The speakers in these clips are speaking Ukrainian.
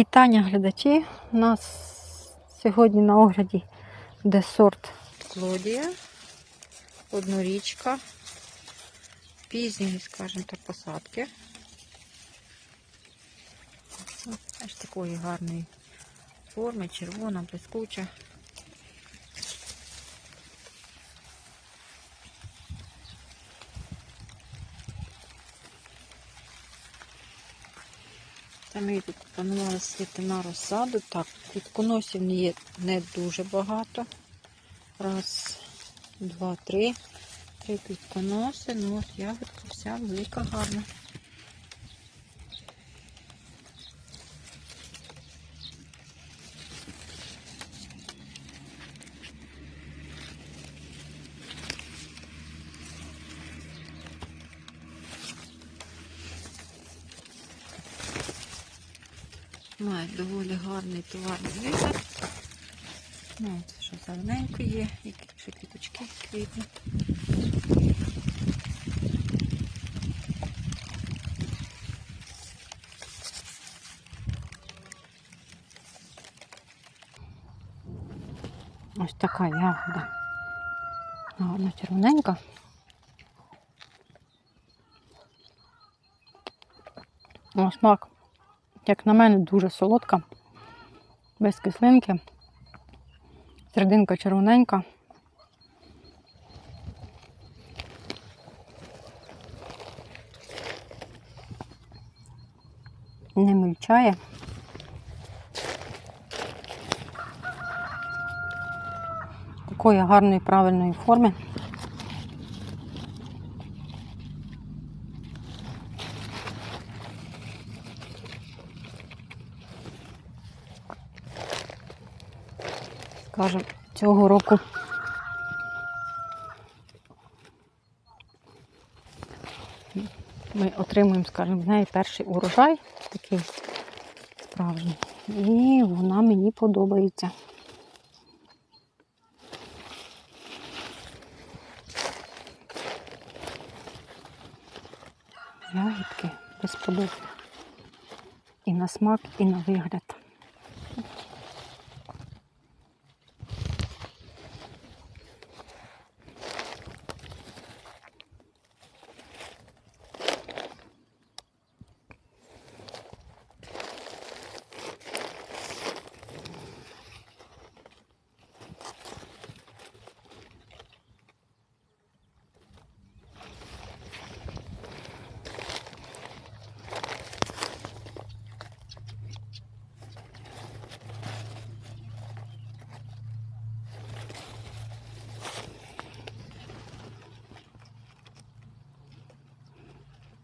Вітання глядачі. У нас сьогодні на огляді буде сорт Клодія, однорічка, пізньої, скажімо так, посадки. Аж такої гарної форми, червона, блискуча. Там її тут планувала сіти на розсаду. Так, квітконосів є не дуже багато. Раз, два, три. Три квітконоси. Ну от ягодка вся велика, гарна. Має доволі гарний товарний вигляд. Ну, це що зелененько є, які ще квіточки квітні. Ось така ягода. Гарна червоненька. О, смак як на мене, дуже солодка, без кислинки. Серединка червоненька. Не мільчає. Такої гарної правильної форми. Скажімо, цього року. Ми отримуємо, скажімо, в неї перший урожай, такий справжній. І вона мені подобається. Ягідки безподобні. І на смак, і на вигляд.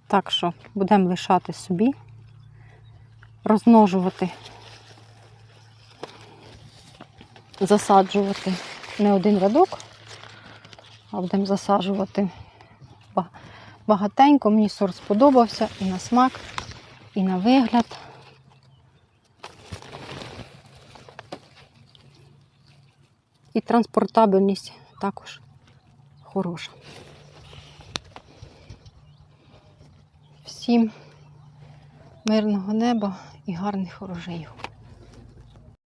Так що будемо лишати собі, розмножувати, засаджувати не один рядок, а будемо засаджувати багатенько. Мені сорт сподобався і на смак, і на вигляд. І транспортабельність також хороша. Всім мирного неба і гарних урожаїв.